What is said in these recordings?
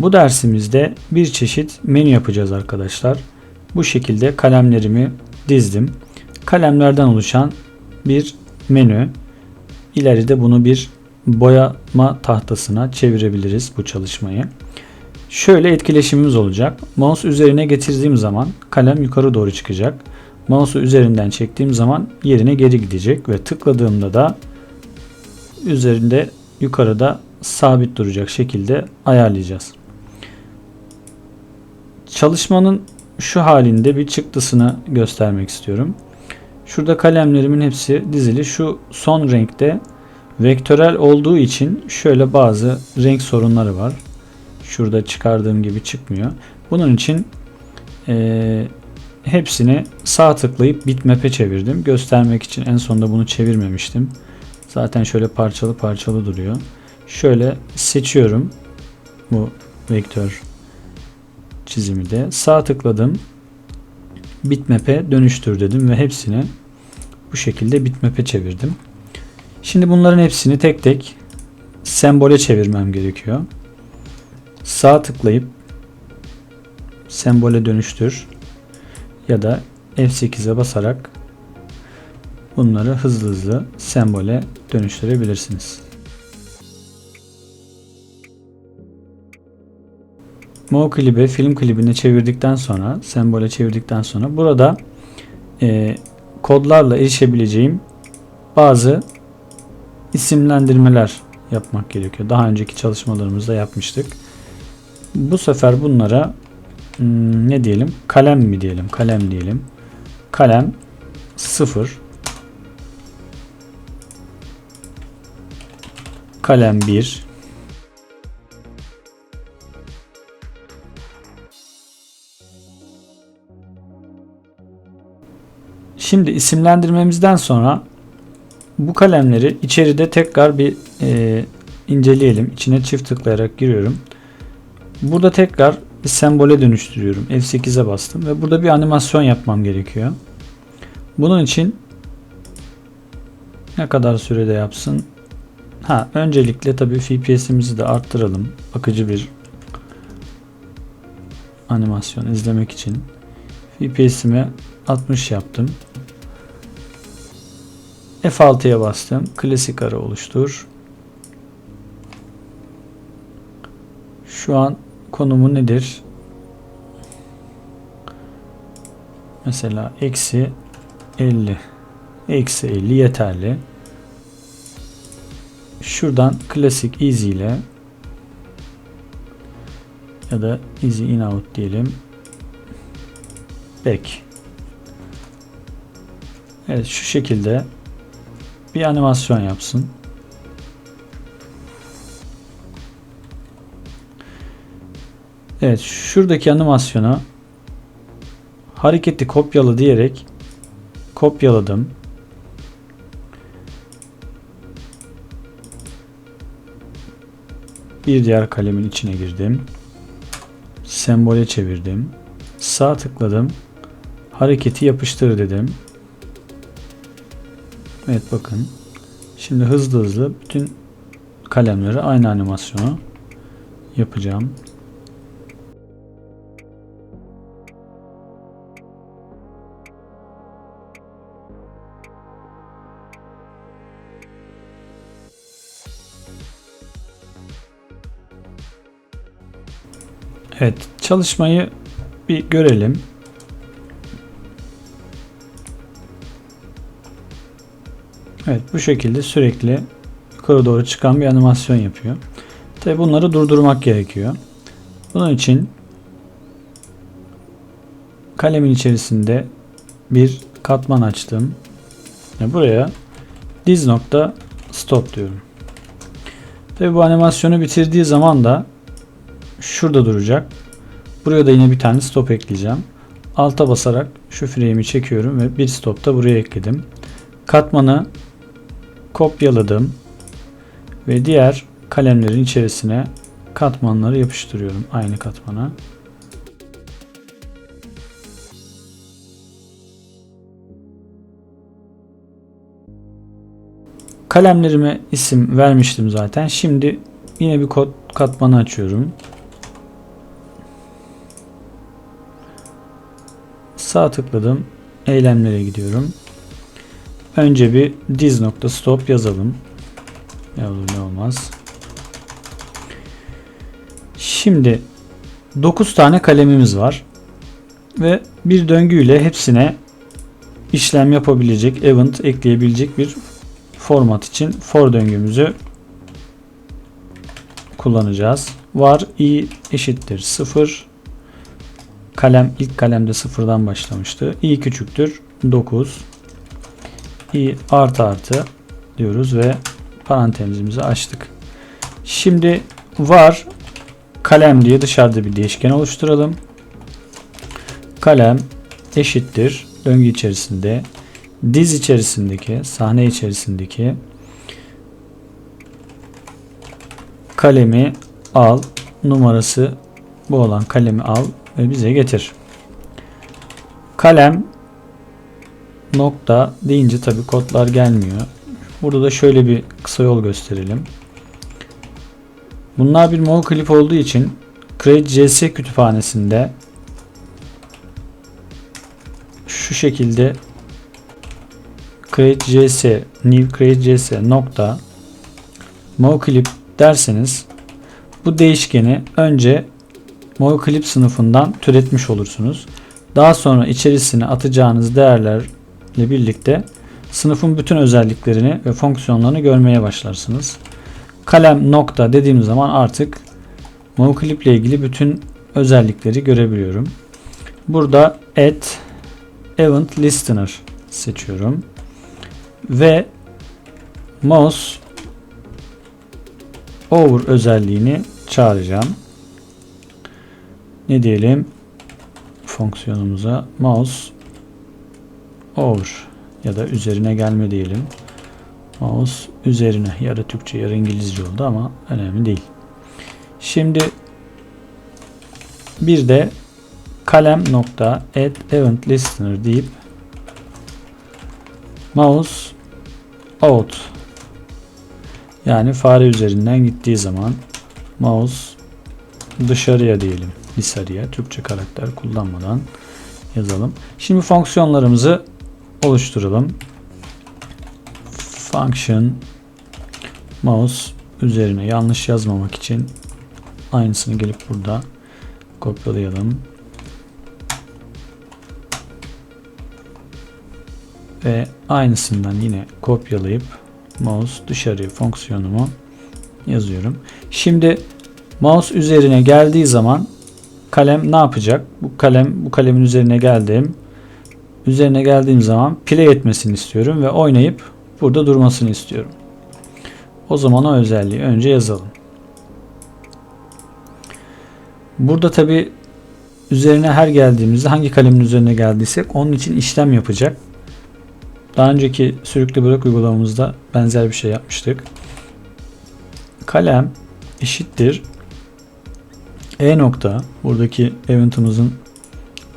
Bu dersimizde bir çeşit menü yapacağız arkadaşlar. Bu şekilde kalemlerimi dizdim. Kalemlerden oluşan bir menü. İleride bunu bir boyama tahtasına çevirebiliriz bu çalışmayı. Şöyle etkileşimimiz olacak. Mouse üzerine getirdiğim zaman kalem yukarı doğru çıkacak. Mouse'u üzerinden çektiğim zaman yerine geri gidecek ve tıkladığımda da üzerinde yukarıda sabit duracak şekilde ayarlayacağız. Çalışmanın şu halinde bir çıktısını göstermek istiyorum. Şurada kalemlerimin hepsi dizili. Şu son renkte vektörel olduğu için şöyle bazı renk sorunları var. Şurada çıkardığım gibi çıkmıyor. Bunun için e, hepsini sağ tıklayıp bitmap'e çevirdim. Göstermek için en sonunda bunu çevirmemiştim. Zaten şöyle parçalı parçalı duruyor. Şöyle seçiyorum bu vektör çizimi de. Sağ tıkladım. Bitmap'e dönüştür dedim ve hepsini bu şekilde bitmap'e çevirdim. Şimdi bunların hepsini tek tek sembole çevirmem gerekiyor. Sağ tıklayıp sembole dönüştür ya da F8'e basarak bunları hızlı hızlı sembole dönüştürebilirsiniz. Mo klibi film klibine çevirdikten sonra sembole çevirdikten sonra burada e, kodlarla erişebileceğim bazı isimlendirmeler yapmak gerekiyor. Daha önceki çalışmalarımızda yapmıştık. Bu sefer bunlara hmm, ne diyelim? Kalem mi diyelim? Kalem diyelim. Kalem 0 Kalem 1 Şimdi isimlendirmemizden sonra bu kalemleri içeride tekrar bir e, inceleyelim. İçine çift tıklayarak giriyorum. Burada tekrar bir sembole dönüştürüyorum. F8'e bastım ve burada bir animasyon yapmam gerekiyor. Bunun için ne kadar sürede yapsın? Ha, öncelikle tabii FPS'imizi de arttıralım. Akıcı bir animasyon izlemek için. FPS'imi 60 yaptım. F6'ya bastım. Klasik ara oluştur. Şu an konumu nedir? Mesela eksi 50. Eksi 50 yeterli. Şuradan klasik easy ile ya da easy in out diyelim. Back. Evet şu şekilde bir animasyon yapsın. Evet şuradaki animasyona hareketi kopyala diyerek kopyaladım. Bir diğer kalemin içine girdim. Sembole çevirdim. Sağ tıkladım. Hareketi yapıştır dedim. Evet bakın. Şimdi hızlı hızlı bütün kalemleri aynı animasyonu yapacağım. Evet, çalışmayı bir görelim. Evet, bu şekilde sürekli yukarı doğru çıkan bir animasyon yapıyor. Tabi bunları durdurmak gerekiyor. Bunun için kalemin içerisinde bir katman açtım. Buraya diz nokta stop diyorum. Tabi bu animasyonu bitirdiği zaman da şurada duracak. Buraya da yine bir tane stop ekleyeceğim. Alta basarak şu frame'i çekiyorum ve bir stop da buraya ekledim. Katmanı kopyaladım ve diğer kalemlerin içerisine katmanları yapıştırıyorum aynı katmana. Kalemlerime isim vermiştim zaten. Şimdi yine bir kod katmanı açıyorum. Sağ tıkladım. Eylemlere gidiyorum. Önce bir diz nokta stop yazalım. Ne olur ne olmaz. Şimdi 9 tane kalemimiz var. Ve bir döngüyle hepsine işlem yapabilecek, event ekleyebilecek bir format için for döngümüzü kullanacağız. Var i eşittir 0. Kalem ilk kalemde sıfırdan başlamıştı. i küçüktür 9. i artı artı diyoruz ve parantezimizi açtık. Şimdi var kalem diye dışarıda bir değişken oluşturalım. Kalem eşittir döngü içerisinde diz içerisindeki sahne içerisindeki kalemi al numarası bu olan kalemi al ve bize getir. Kalem nokta deyince tabi kodlar gelmiyor. Burada da şöyle bir kısa yol gösterelim. Bunlar bir clip olduğu için CreateJS kütüphanesinde şu şekilde create.js new create.js nokta moclip derseniz bu değişkeni önce moclip sınıfından türetmiş olursunuz. Daha sonra içerisine atacağınız değerlerle birlikte sınıfın bütün özelliklerini ve fonksiyonlarını görmeye başlarsınız. Kalem nokta dediğim zaman artık moclip ile ilgili bütün özellikleri görebiliyorum. Burada add event listener seçiyorum ve mouse over özelliğini çağıracağım. Ne diyelim? Fonksiyonumuza mouse over ya da üzerine gelme diyelim. Mouse üzerine yarı Türkçe yarı İngilizce oldu ama önemli değil. Şimdi bir de kalem nokta add event listener deyip mouse out yani fare üzerinden gittiği zaman mouse dışarıya diyelim dışarıya Türkçe karakter kullanmadan yazalım. Şimdi fonksiyonlarımızı oluşturalım. Function mouse üzerine yanlış yazmamak için aynısını gelip burada kopyalayalım. ve aynısından yine kopyalayıp mouse dışarıya fonksiyonumu yazıyorum. Şimdi mouse üzerine geldiği zaman kalem ne yapacak? Bu kalem bu kalemin üzerine geldim. Üzerine geldiğim zaman play etmesini istiyorum ve oynayıp burada durmasını istiyorum. O zaman o özelliği önce yazalım. Burada tabi üzerine her geldiğimizde hangi kalemin üzerine geldiysek onun için işlem yapacak. Daha önceki sürükle bırak uygulamamızda benzer bir şey yapmıştık. Kalem eşittir e nokta buradaki event'ımızın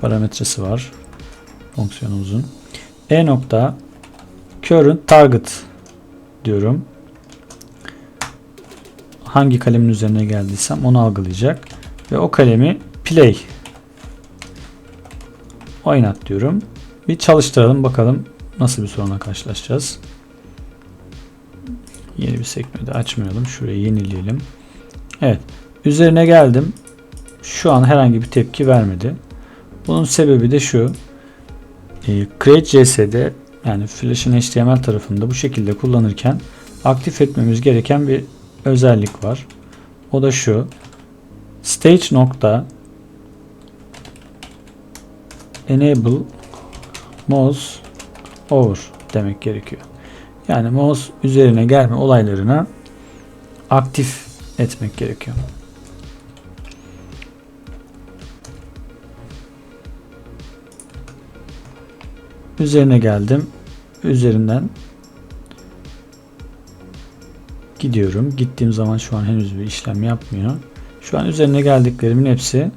parametresi var fonksiyonumuzun e nokta current target diyorum hangi kalemin üzerine geldiysem onu algılayacak ve o kalemi play oynat diyorum bir çalıştıralım bakalım nasıl bir sorunla karşılaşacağız. Yeni bir sekmede açmayalım. Şurayı yenileyelim. Evet. Üzerine geldim. Şu an herhangi bir tepki vermedi. Bunun sebebi de şu. E, CreateJS'de yani Flash'ın HTML tarafında bu şekilde kullanırken aktif etmemiz gereken bir özellik var. O da şu. Stage nokta enable mouse over demek gerekiyor. Yani mouse üzerine gelme olaylarına aktif etmek gerekiyor. Üzerine geldim. Üzerinden gidiyorum. Gittiğim zaman şu an henüz bir işlem yapmıyor. Şu an üzerine geldiklerimin hepsi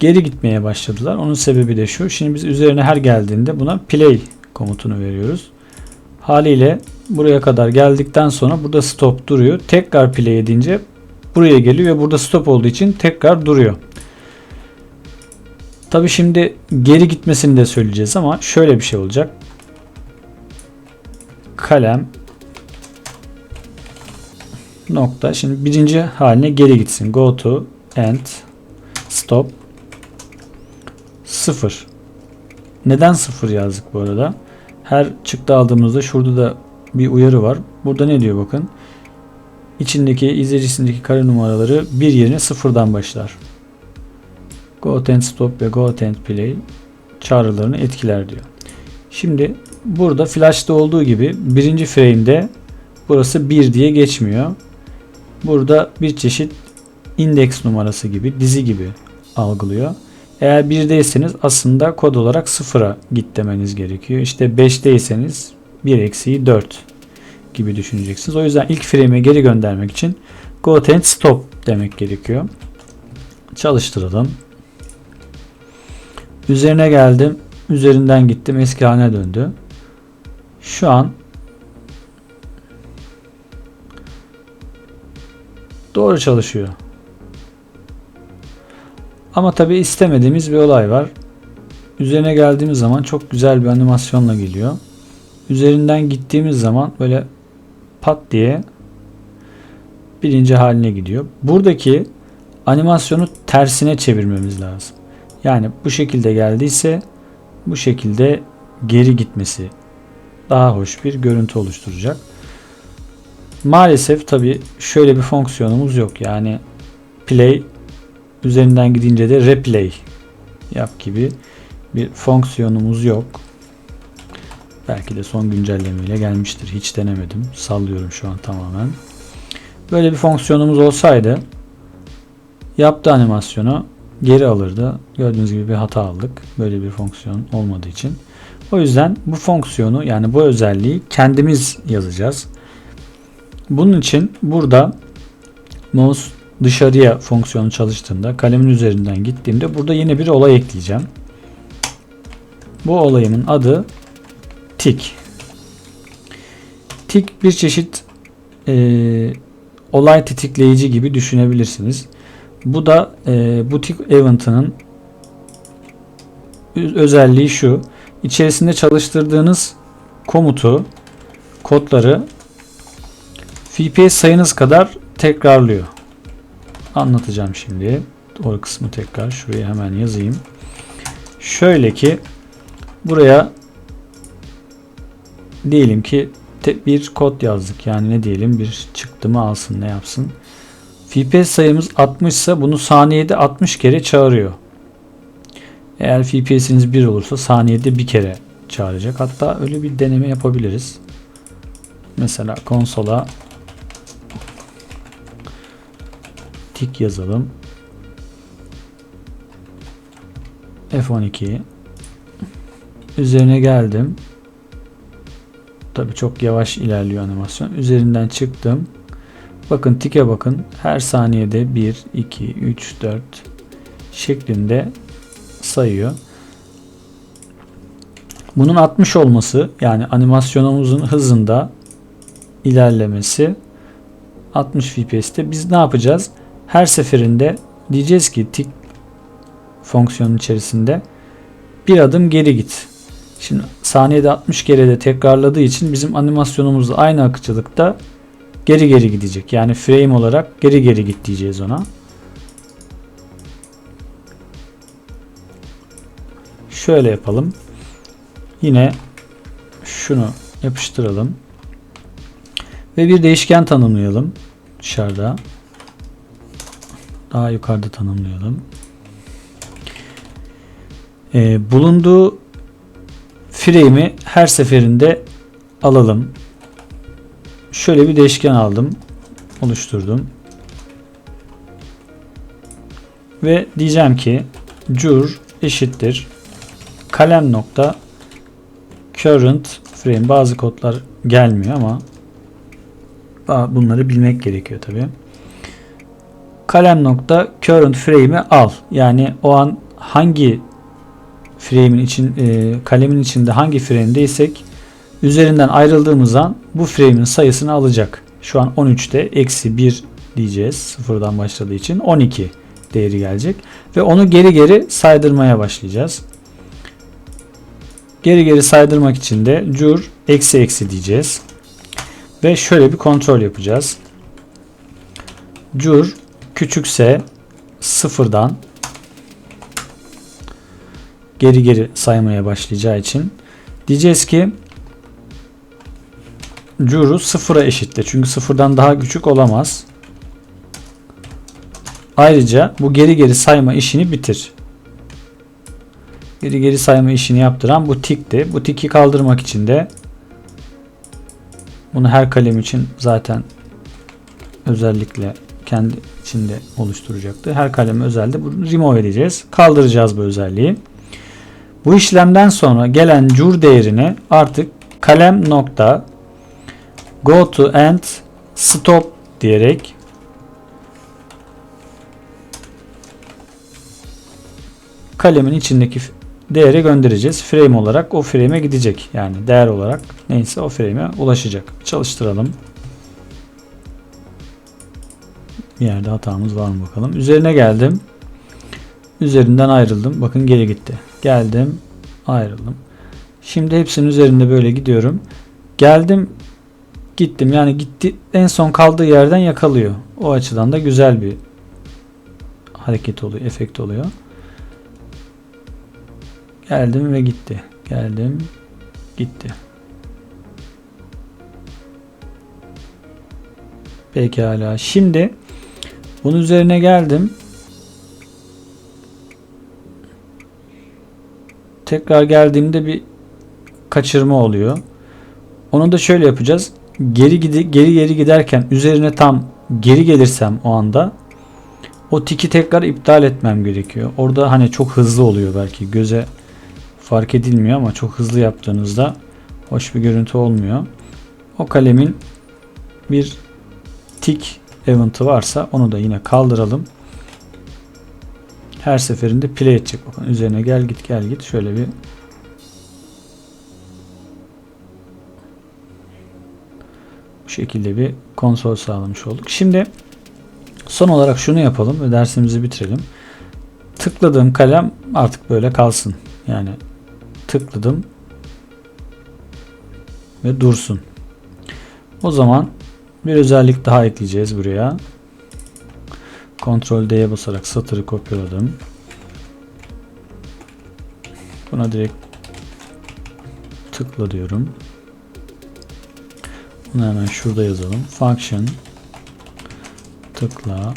geri gitmeye başladılar. Onun sebebi de şu. Şimdi biz üzerine her geldiğinde buna play komutunu veriyoruz. Haliyle buraya kadar geldikten sonra burada stop duruyor. Tekrar play edince buraya geliyor ve burada stop olduğu için tekrar duruyor. Tabi şimdi geri gitmesini de söyleyeceğiz ama şöyle bir şey olacak. Kalem nokta. Şimdi birinci haline geri gitsin. Go to end stop 0. Neden 0 yazdık bu arada? Her çıktı aldığımızda şurada da bir uyarı var. Burada ne diyor bakın. İçindeki izleyicisindeki kare numaraları bir yerine sıfırdan başlar. Go and stop ve go and play çağrılarını etkiler diyor. Şimdi burada flash'ta olduğu gibi birinci frame'de burası 1 diye geçmiyor. Burada bir çeşit indeks numarası gibi, dizi gibi algılıyor. Eğer 1'deyseniz aslında kod olarak 0'a git demeniz gerekiyor. İşte 5'teyseniz 1 eksiği 4 gibi düşüneceksiniz. O yüzden ilk frame'e geri göndermek için go stop demek gerekiyor. Çalıştıralım. Üzerine geldim. Üzerinden gittim. Eski haline döndü. Şu an doğru çalışıyor. Ama tabi istemediğimiz bir olay var. Üzerine geldiğimiz zaman çok güzel bir animasyonla geliyor. Üzerinden gittiğimiz zaman böyle pat diye birinci haline gidiyor. Buradaki animasyonu tersine çevirmemiz lazım. Yani bu şekilde geldiyse bu şekilde geri gitmesi daha hoş bir görüntü oluşturacak. Maalesef tabi şöyle bir fonksiyonumuz yok. Yani play üzerinden gidince de replay yap gibi bir fonksiyonumuz yok. Belki de son güncellemeyle gelmiştir. Hiç denemedim. Sallıyorum şu an tamamen. Böyle bir fonksiyonumuz olsaydı yaptığı animasyonu geri alırdı. Gördüğünüz gibi bir hata aldık. Böyle bir fonksiyon olmadığı için. O yüzden bu fonksiyonu yani bu özelliği kendimiz yazacağız. Bunun için burada mouse dışarıya fonksiyonu çalıştığında kalemin üzerinden gittiğimde burada yeni bir olay ekleyeceğim. Bu olayımın adı tik. Tik bir çeşit e, olay tetikleyici gibi düşünebilirsiniz. Bu da e, bu tik event'ının özelliği şu. İçerisinde çalıştırdığınız komutu, kodları FPS sayınız kadar tekrarlıyor. Anlatacağım şimdi. O kısmı tekrar şuraya hemen yazayım. Şöyle ki buraya diyelim ki bir kod yazdık. Yani ne diyelim bir çıktımı alsın ne yapsın. FPS sayımız 60 ise bunu saniyede 60 kere çağırıyor. Eğer FPS'iniz 1 olursa saniyede bir kere çağıracak. Hatta öyle bir deneme yapabiliriz. Mesela konsola tik yazalım. F12 üzerine geldim. Tabi çok yavaş ilerliyor animasyon. Üzerinden çıktım. Bakın tike bakın. Her saniyede 1, 2, 3, 4 şeklinde sayıyor. Bunun 60 olması yani animasyonumuzun hızında ilerlemesi 60 FPS'te biz ne yapacağız? Her seferinde diyeceğiz ki tik fonksiyonun içerisinde bir adım geri git. Şimdi saniyede 60 kere de tekrarladığı için bizim animasyonumuz da aynı akıcılıkta geri geri gidecek. Yani frame olarak geri geri git diyeceğiz ona. Şöyle yapalım. Yine şunu yapıştıralım. Ve bir değişken tanımlayalım. Dışarıda. Daha yukarıda tanımlayalım. Ee, bulunduğu frame'i her seferinde alalım. Şöyle bir değişken aldım. Oluşturdum. Ve diyeceğim ki cur eşittir kalem nokta current frame bazı kodlar gelmiyor ama bunları bilmek gerekiyor tabi. Kalem nokta current frame'i al. Yani o an hangi frame'in için e, kalemin içinde hangi frame'deysek üzerinden ayrıldığımız an bu frame'in sayısını alacak. Şu an 13'te eksi 1 diyeceğiz sıfırdan başladığı için 12 değeri gelecek. Ve onu geri geri saydırmaya başlayacağız. Geri geri saydırmak için de cur eksi eksi diyeceğiz. Ve şöyle bir kontrol yapacağız. Cur küçükse sıfırdan geri geri saymaya başlayacağı için diyeceğiz ki Curu sıfıra eşitle. Çünkü sıfırdan daha küçük olamaz. Ayrıca bu geri geri sayma işini bitir. Geri geri sayma işini yaptıran bu tikti. Bu tiki kaldırmak için de bunu her kalem için zaten özellikle kendi içinde oluşturacaktı. Her kaleme özelde bunu remove edeceğiz. Kaldıracağız bu özelliği. Bu işlemden sonra gelen cur değerini artık kalem nokta go to end stop diyerek kalemin içindeki değere göndereceğiz. Frame olarak o frame'e gidecek. Yani değer olarak neyse o frame'e ulaşacak. Çalıştıralım. Bir yerde hatamız var mı bakalım. Üzerine geldim. Üzerinden ayrıldım. Bakın geri gitti. Geldim. Ayrıldım. Şimdi hepsinin üzerinde böyle gidiyorum. Geldim. Gittim. Yani gitti. En son kaldığı yerden yakalıyor. O açıdan da güzel bir hareket oluyor. Efekt oluyor. Geldim ve gitti. Geldim. Gitti. Pekala. Şimdi bunun üzerine geldim. Tekrar geldiğimde bir kaçırma oluyor. Onu da şöyle yapacağız. Geri gidi geri geri giderken üzerine tam geri gelirsem o anda o tiki tekrar iptal etmem gerekiyor. Orada hani çok hızlı oluyor belki göze fark edilmiyor ama çok hızlı yaptığınızda hoş bir görüntü olmuyor. O kalemin bir tik event'ı varsa onu da yine kaldıralım. Her seferinde play edecek. Bakın üzerine gel git gel git şöyle bir şekilde bir konsol sağlamış olduk. Şimdi son olarak şunu yapalım ve dersimizi bitirelim. Tıkladığım kalem artık böyle kalsın. Yani tıkladım ve dursun. O zaman bir özellik daha ekleyeceğiz buraya. Ctrl D'ye basarak satırı kopyaladım. Buna direkt tıkla diyorum. Bunu hemen şurada yazalım. Function tıkla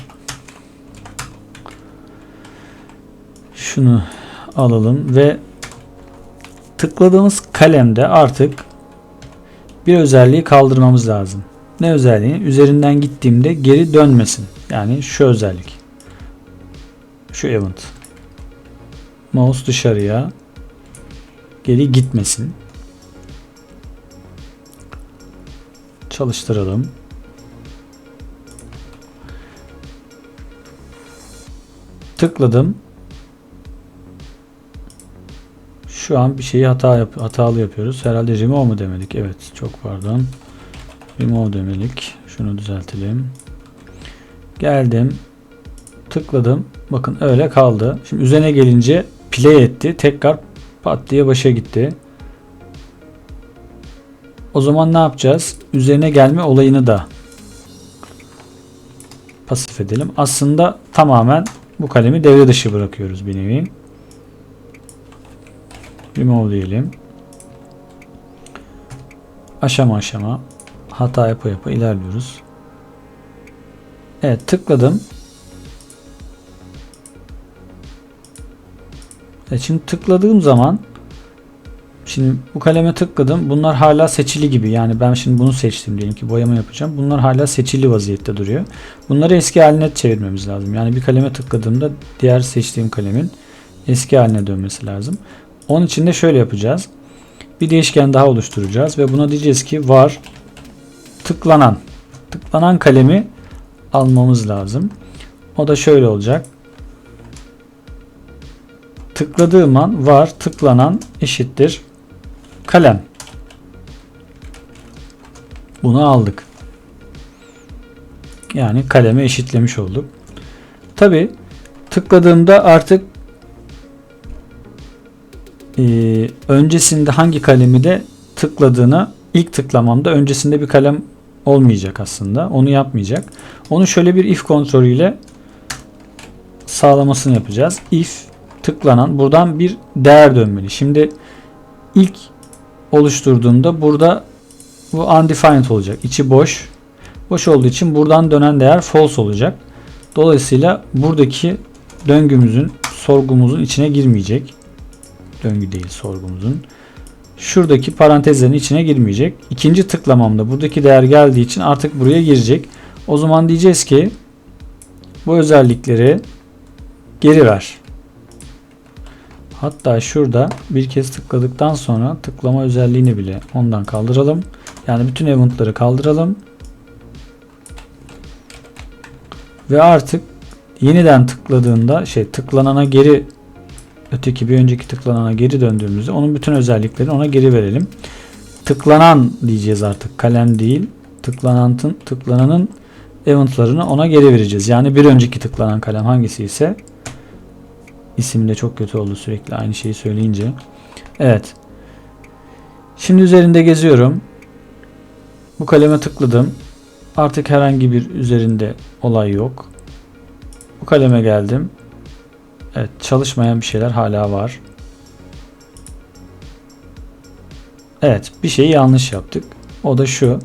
şunu alalım ve tıkladığımız kalemde artık bir özelliği kaldırmamız lazım. Ne özelliği? Üzerinden gittiğimde geri dönmesin. Yani şu özellik. Şu event. Mouse dışarıya geri gitmesin. Çalıştıralım. Tıkladım. Şu an bir şeyi hata yap hatalı yapıyoruz. Herhalde remove mu demedik? Evet, çok pardon. Remove demedik. Şunu düzeltelim. Geldim. Tıkladım. Bakın öyle kaldı. Şimdi üzerine gelince play etti. Tekrar pat diye başa gitti. O zaman ne yapacağız? Üzerine gelme olayını da pasif edelim. Aslında tamamen bu kalemi devre dışı bırakıyoruz bir nevi. Remove diyelim. Aşama aşama hata yapa yapa ilerliyoruz. Evet tıkladım. Evet, şimdi tıkladığım zaman şimdi bu kaleme tıkladım. Bunlar hala seçili gibi. Yani ben şimdi bunu seçtim diyelim ki boyama yapacağım. Bunlar hala seçili vaziyette duruyor. Bunları eski haline çevirmemiz lazım. Yani bir kaleme tıkladığımda diğer seçtiğim kalemin eski haline dönmesi lazım. Onun için de şöyle yapacağız. Bir değişken daha oluşturacağız ve buna diyeceğiz ki var tıklanan tıklanan kalemi almamız lazım. O da şöyle olacak. Tıkladığım an var tıklanan eşittir kalem. Bunu aldık. Yani kaleme eşitlemiş olduk. Tabi tıkladığımda artık eee, öncesinde hangi kalemi de tıkladığını ilk tıklamamda öncesinde bir kalem olmayacak aslında. Onu yapmayacak. Onu şöyle bir if kontrolüyle sağlamasını yapacağız. If tıklanan buradan bir değer dönmeli. Şimdi ilk oluşturduğumda burada bu undefined olacak. İçi boş. Boş olduğu için buradan dönen değer false olacak. Dolayısıyla buradaki döngümüzün sorgumuzun içine girmeyecek. Döngü değil sorgumuzun. Şuradaki parantezlerin içine girmeyecek. İkinci tıklamamda buradaki değer geldiği için artık buraya girecek. O zaman diyeceğiz ki bu özellikleri geri ver. Hatta şurada bir kez tıkladıktan sonra tıklama özelliğini bile ondan kaldıralım. Yani bütün eventları kaldıralım. Ve artık yeniden tıkladığında şey tıklanana geri öteki bir önceki tıklanana geri döndüğümüzde onun bütün özelliklerini ona geri verelim. Tıklanan diyeceğiz artık kalem değil. Tıklananın tıklananın eventlarını ona geri vereceğiz. Yani bir önceki tıklanan kalem hangisi ise isim de çok kötü oldu sürekli aynı şeyi söyleyince. Evet. Şimdi üzerinde geziyorum. Bu kaleme tıkladım. Artık herhangi bir üzerinde olay yok. Bu kaleme geldim. Evet çalışmayan bir şeyler hala var. Evet bir şeyi yanlış yaptık. O da şu.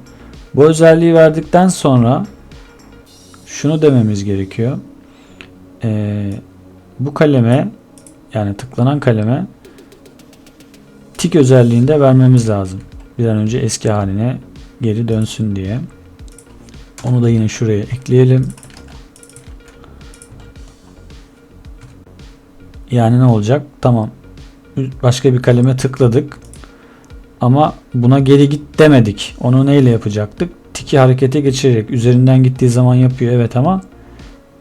Bu özelliği verdikten sonra şunu dememiz gerekiyor. Ee, bu kaleme yani tıklanan kaleme tik özelliğinde vermemiz lazım. Bir an önce eski haline geri dönsün diye. Onu da yine şuraya ekleyelim. Yani ne olacak? Tamam. Başka bir kaleme tıkladık. Ama buna geri git demedik. Onu neyle yapacaktık? Tiki harekete geçirerek. Üzerinden gittiği zaman yapıyor evet ama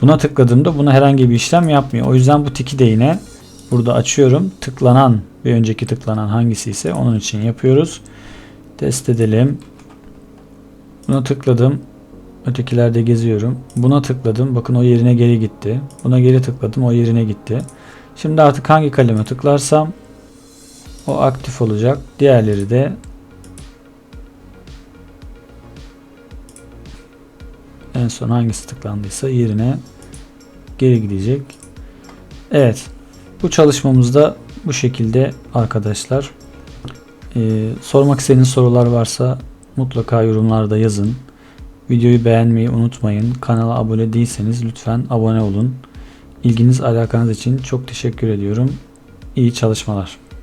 buna tıkladığımda buna herhangi bir işlem yapmıyor. O yüzden bu tiki de yine burada açıyorum. Tıklanan bir önceki tıklanan hangisi ise onun için yapıyoruz. Test edelim. Buna tıkladım. Ötekilerde geziyorum. Buna tıkladım. Bakın o yerine geri gitti. Buna geri tıkladım. O yerine gitti. Şimdi artık hangi kaleme tıklarsam o aktif olacak. Diğerleri de en son hangisi tıklandıysa yerine geri gidecek. Evet. Bu çalışmamızda bu şekilde arkadaşlar. Ee, sormak istediğiniz sorular varsa mutlaka yorumlarda yazın. Videoyu beğenmeyi unutmayın. Kanala abone değilseniz lütfen abone olun. İlginiz alakanız için çok teşekkür ediyorum. İyi çalışmalar.